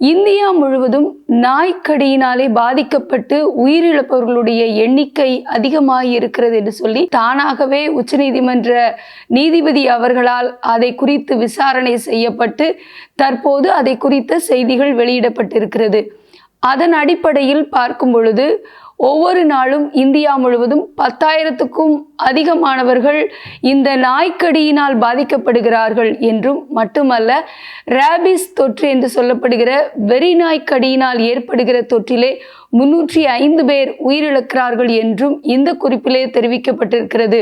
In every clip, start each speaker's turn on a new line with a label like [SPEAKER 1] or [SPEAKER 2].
[SPEAKER 1] India முழுவதும் நாய்க்கடியினாலே பாதிக்கப்பட்டு உயிரிழப்பவர்களுடைய எண்ணிக்கை அதிகமாக இருக்கிறது என்று சொல்லி தானாகவே உச்சநீதிமன்ற நீதிபதி அவர்களால் அதை குறித்து விசாரணை செய்யப்பட்டு தற்போது அதை குறித்த செய்திகள் வெளியிடப்பட்டிருக்கிறது. அதன் அடிப்படையில் பார்க்கும் பொழுது ஒவ்வொரு நாளும் இந்தியா முழுவதும் பத்தாயிரத்துக்கும் அதிகமானவர்கள் இந்த நாய்க்கடியினால் பாதிக்கப்படுகிறார்கள் என்றும் மட்டுமல்ல ரேபிஸ் தொற்று என்று சொல்லப்படுகிற வெறி நாய்க்கடியினால் ஏற்படுகிற தொற்றிலே முன்னூற்றி ஐந்து பேர் உயிரிழக்கிறார்கள் என்றும் இந்த குறிப்பிலே தெரிவிக்கப்பட்டிருக்கிறது.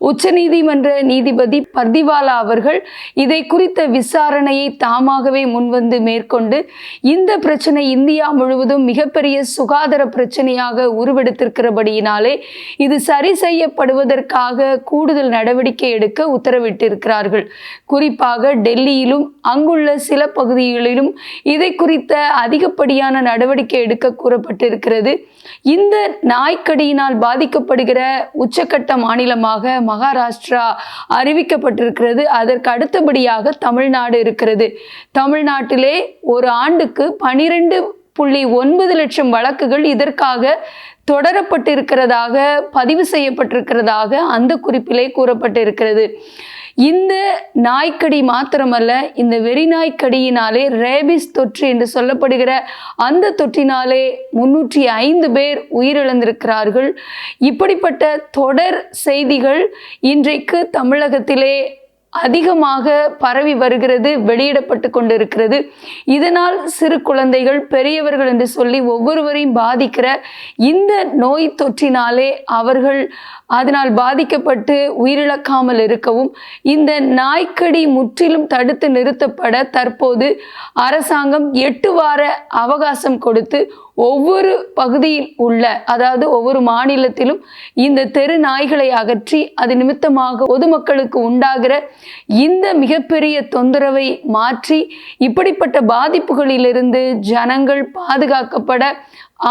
[SPEAKER 1] உச்சநீதிமன்ற நீதிபதி பர்திவாலா அவர்கள் இதை குறித்த விசாரணையை தாமாகவே முன்வந்து மேற்கொண்டு இந்த பிரச்சனை இந்தியா முழுவதும் மிகப்பெரிய சுகாதார பிரச்சனையாக உருவெடுத்திருக்கிறபடியினாலே இது சரி செய்யப்படுவதற்காக கூடுதல் நடவடிக்கை எடுக்க உத்தரவிட்டிருக்கிறார்கள். குறிப்பாக டெல்லியிலும் அங்குள்ள சில பகுதிகளிலும் இதை குறித்த அதிகப்படியான நடவடிக்கை எடுக்க கூறப்பட்டிருக்கிறது. இந்த நாய்க்கடியினால் பாதிக்கப்படுகிற உச்சக்கட்ட மாநிலமாக மகாராஷ்டிரா அறிவிக்கப்பட்டிருக்கிறது. அதற்கு அடுத்தபடியாக தமிழ்நாடு இருக்கிறது. தமிழ்நாட்டிலே ஒரு ஆண்டுக்கு பனிரெண்டு புள்ளி ஒன்பது லட்சம் வழக்குகள் இதற்காக தொடரப்பட்டிருக்கிறதாக பதிவு செய்யப்பட்டிருக்கிறதாக அந்த குறிப்பிலே கூறப்பட்டிருக்கிறது. இந்த நாய்க்கடி மாத்திரமல்ல இந்த வெறிநாய்க்கடியினாலே ரேபிஸ் தொற்று என்று சொல்லப்படுகிற அந்த தொற்றினாலே முன்னூற்றி ஐந்து பேர் உயிரிழந்திருக்கிறார்கள். இப்படிப்பட்ட தொடர் செய்திகள் இன்றைக்கு தமிழகத்திலே அதிகமாக பரவி வருகிறது வெளியிடப்பட்டு கொண்டிருக்கிறது. இதனால் சிறு குழந்தைகள் பெரியவர்கள் என்று சொல்லி ஒவ்வொருவரையும் பாதிக்கிற இந்த நோய் தொற்றினாலே அவர்கள் அதனால் பாதிக்கப்பட்டு உயிரிழக்காமல் இருக்கவும் இந்த நாய்க்கடி முற்றிலும் தடுத்து நிறுத்தப்பட தற்போது அரசாங்கம் எட்டு வார அவகாசம் கொடுத்து ஒவ்வொரு பகுதியில் உள்ள அதாவது ஒவ்வொரு மாநிலத்திலும் இந்த தெரு நாய்களை அகற்றி அது நிமித்தமாக பொதுமக்களுக்கு உண்டாகிற இந்த மிகப்பெரிய தொந்தரவை மாற்றி இப்படிப்பட்ட பாதிப்புகளிலிருந்து ஜனங்கள் பாதுகாக்கப்பட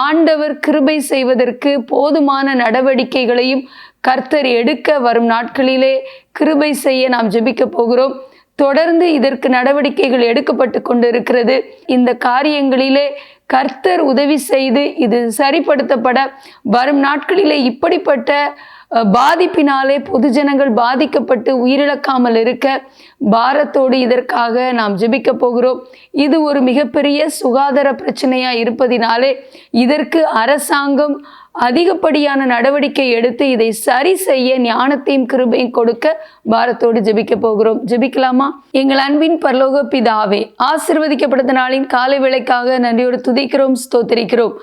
[SPEAKER 1] ஆண்டவர் கிருபை செய்வதற்கு போதுமான நடவடிக்கைகளையும் கர்த்தர் எடுக்க வரும் நாட்களிலே கிருபை செய்ய நாம் ஜெபிக்க போகிறோம். தொடர்ந்து இதற்கு நடவடிக்கைகள் எடுக்கப்பட்டு கொண்டிருக்கிறது. இந்த காரியங்களிலே கர்த்தர் உதவி செய்து இது சரிப்படுத்தப்பட வரும் நாட்களிலே இப்படிப்பட்ட பாதிப்பினாலே பொதுஜனங்கள் பாதிக்கப்பட்டு உயிரிழக்காமல் இருக்க பாரத்தோடு இதற்காக நாம் ஜெபிக்க போகிறோம். இது ஒரு மிகப்பெரிய சுகாதார பிரச்சனையா இருப்பதினாலே இதற்கு அரசாங்கம் அதிகப்படியான நடவடிக்கை எடுத்து இதை சரி செய்ய ஞானத்தையும் கிருபையும் கொடுக்க பாரத்தோடு ஜெபிக்க போகிறோம். ஜெபிக்கலாமா? எங்கள் அன்பின் பரலோக பிதாவே ஆசிர்வதிக்கப்பட்ட நாளின் காலை விலைக்காக நன்றியோடு துதிக்கிறோம் ஸ்தோத்திரிக்கிறோம்.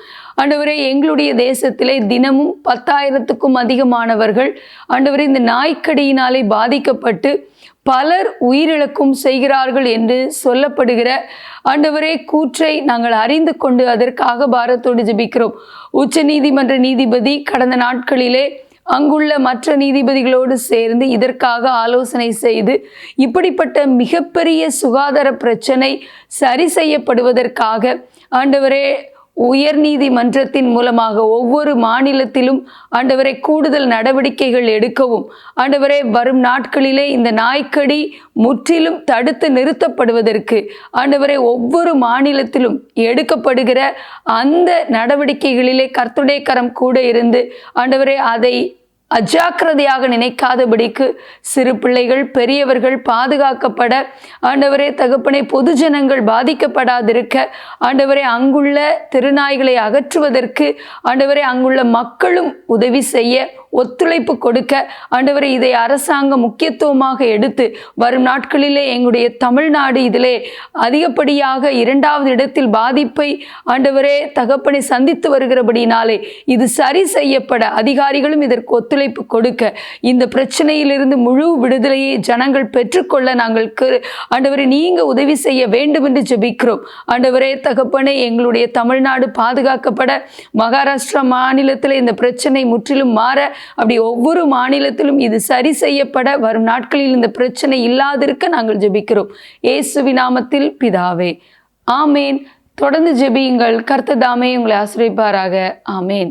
[SPEAKER 1] ஆண்டவரே எங்களுடைய தேசத்திலே தினமும் பத்தாயிரத்துக்கும் அதிகமானவர்கள் ஆண்டவரே இந்த நாய்க்கடியினாலே பாதிக்கப்பட்டு பலர் உயிரிழக்கும் செய்கிறார்கள் என்று சொல்லப்படுகிற ஆண்டவரே கூற்றை நாங்கள் அறிந்து கொண்டு அதற்காக பாரத்தோடு ஜபிக்கிறோம். உச்ச நீதிமன்ற நீதிபதி கடந்த நாட்களிலே அங்குள்ள மற்ற நீதிபதிகளோடு சேர்ந்து இதற்காக ஆலோசனை செய்து இப்படிப்பட்ட மிகப்பெரிய சுகாதார பிரச்சனை சரி செய்யப்படுவதற்காக ஆண்டவரே உயர் நீதிமன்றத்தின் மூலமாக ஒவ்வொரு மாநிலத்திலும் ஆண்டவரை கூடுதல் நடவடிக்கைகள் எடுக்கவும். ஆண்டவரே வரும் நாட்களிலே இந்த நாய்க்கடி முற்றிலும் தடுத்து நிறுத்தப்படுவதற்கு ஆண்டவரை ஒவ்வொரு மாநிலத்திலும் எடுக்கப்படுகிற அந்த நடவடிக்கைகளிலே கர்த்துடைய கரம் கூட இருந்து ஆண்டவரே அதை அஜாக்கிரதையாக நினைக்காதபடிக்கு சிறு பிள்ளைகள் பெரியவர்கள் பாதுகாக்கப்பட ஆண்டவரே தகப்பனை பொதுஜனங்கள் பாதிக்கப்படாதிருக்க ஆண்டவரே அங்குள்ள திருநாய்களை அகற்றுவதற்கு ஆண்டவரே அங்குள்ள மக்களும் உதவி செய்ய ஒத்துழைப்பு கொடுக்க ஆண்டவரை இதை அரசாங்கம் முக்கியத்துவமாக எடுத்து வரும் நாட்களிலே எங்களுடைய தமிழ்நாடு இதிலே அதிகப்படியாக இரண்டாவது இடத்தில் பாதிப்பை ஆண்டவரே தகப்பனை சந்தித்து வருகிறபடினாலே இது சரி செய்யப்பட அதிகாரிகளும் இதற்கு ஒத்துழைப்பு கொடுக்க இந்த பிரச்சனையிலிருந்து முழு விடுதலையை ஜனங்கள் பெற்றுக்கொள்ள நாங்கள் ஆண்டவரை நீங்கள் நீங்க உதவி செய்ய வேண்டும் என்று ஜெபிக்கிறோம். ஆண்டவரே தகப்பனே எங்களுடைய தமிழ்நாடு பாதுகாக்கப்பட மகாராஷ்டிரா மாநிலத்தில் இந்த பிரச்சனை முற்றிலும் மாற அப்படி ஒவ்வொரு மாநிலத்திலும் இது சரி செய்யப்பட வரும் நாட்களில் இந்த பிரச்சனை இல்லாதிருக்க நாங்கள் ஜெபிக்கிறோம். இயேசுவி நாமத்தில் பிதாவே ஆமேன். தொடர்ந்து ஜெபியுங்கள். கர்த்ததாமே உங்களை ஆசிரியப்பாராக. ஆமேன்.